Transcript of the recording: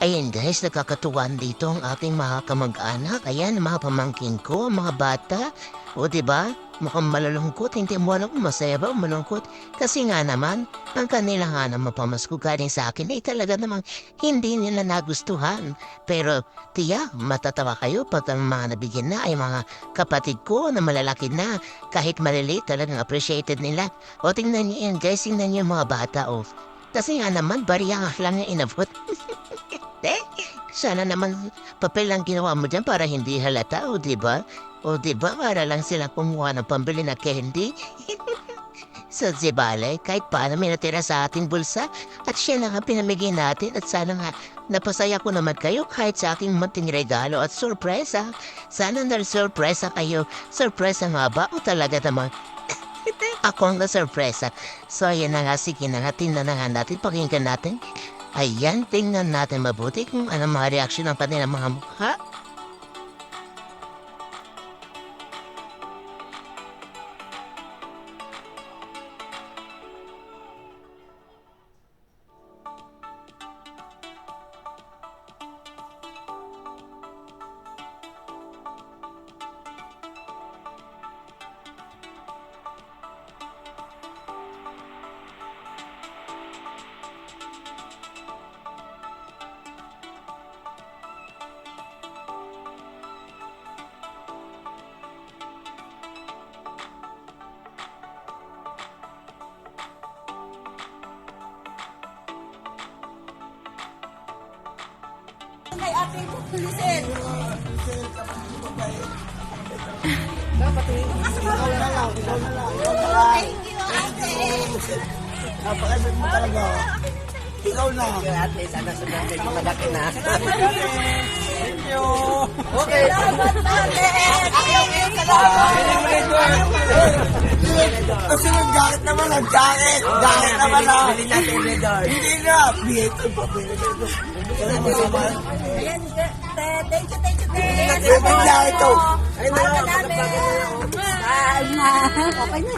Ayan guys, nakakatuwan dito ang ating mga kamag-anak. Ayan, mga pamangkin ko, mga bata. O ba? Mukhang malalungkot, hindi mo alam kung masaya ba o malungkot. Kasi nga naman, ang kanila nga naman pamasko galing sa akin ay talaga namang hindi nila nagustuhan. Pero tiya, matatawa kayo pag ang mga nabigyan na ay mga kapatid ko na malalaki na. Kahit maliliit talagang appreciated nila. O tingnan niyo yan guys, tingnan niyo mga bata o. Kasi nga naman, bariya nga lang yung inabot. Eh, sana naman papel lang ginawa mo dyan para hindi halata, o di ba? O di ba para lang sila kumuha ng pambili na candy? so, si Bale, kahit paano may natira sa ating bulsa at siya na nga pinamigay natin at sana nga napasaya ko naman kayo kahit sa aking munting regalo at sorpresa. Sana na-sorpresa kayo. Sorpresa nga ba o talaga naman? Ako ang na-sorpresa. So, ayan na nga, sige na nga, tingnan na nga natin, pakinggan natin. Ayan, tingnan natin mabuti kung ano mga reaksyon ng kanilang mga mukha. Kay ate Lucen. Thank you, ate. Napakabit mo talaga. Ikaw na. Ate, sana sundan kayo malaki na. Thank you. Okay. Salamat, ate. Salamat. Kasi nag-jacket naman, nag-jacket. Jacket naman na. Bili natin yung redor. Hindi na. Bihit ko pa. Bihit ko. Salamat sama. Ayan, te- thank you, thank you, te. Ang jacket to. Mahal ka namin. Mahal na. Okay na.